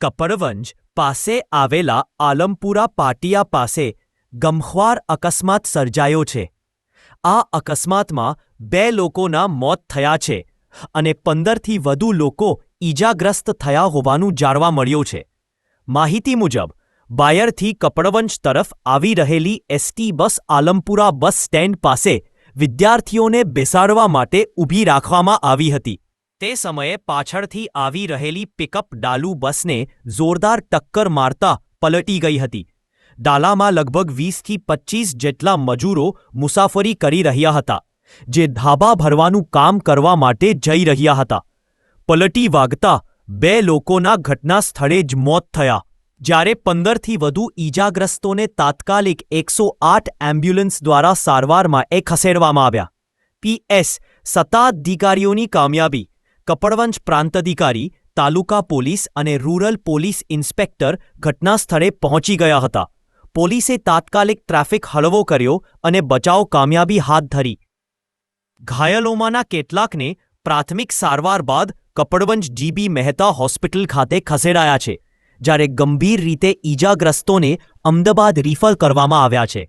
કપડવંજ પાસે આવેલા આલમપુરા પાટિયા પાસે ગમખ્વાર અકસ્માત સર્જાયો છે. આ અકસ્માતમાં બે લોકોના મોત થયા છે અને પંદરથી વધુ લોકો ઈજાગ્રસ્ત થયા હોવાનું જાણવા મળ્યું છે. માહિતી મુજબ, બાયરથી કપડવંજ તરફ આવી રહેલી એસટી બસ આલમપુરા બસ સ્ટેન્ડ પાસે વિદ્યાર્થીઓને બેસાડવા માટે ઊભી રાખવામાં આવી હતી. તે સમયે પાછળથી આવી રહેલી પિકઅપ ડાલુ બસને જોરદાર ટક્કર મારતા પલટી ગઈ હતી. ડાલામાં લગભગ વીસથી પચીસ જેટલા મજૂરો મુસાફરી કરી રહ્યા હતા, જે ધાબા ભરવાનું કામ કરવા માટે જઈ રહ્યા હતા. પલટી વાગતા બે લોકોના ઘટના સ્થળે જ મોત થયા, જ્યારે પંદરથી વધુ ઈજાગ્રસ્તોને તાત્કાલિક એકસો આઠ એમ્બ્યુલન્સ દ્વારા સારવારમાં એ ખસેડવામાં આવ્યા. પીએસ સત્તાધિકારીઓની કામયાબી. કપડવંજ પ્રાંત અધિકારી તાલુકા પોલીસ અને રૂરલ પોલીસ ઇન્સ્પેક્ટર ઘટનાસ્થળે પહોંચી ગયા હતા. પોલીસે તાત્કાલિક ટ્રાફિક હળવો કર્યો અને બચાવ કામયાબી હાથ ધરી. ઘાયલોમાંના કેટલાકને પ્રાથમિક સારવાર બાદ કપડવંજ જીબી મહેતા હોસ્પિટલ ખાતે ખસેડાયા છે, જ્યારે ગંભીર રીતે ઈજાગ્રસ્તોને અમદાવાદ રિફર કરવામાં આવ્યા છે.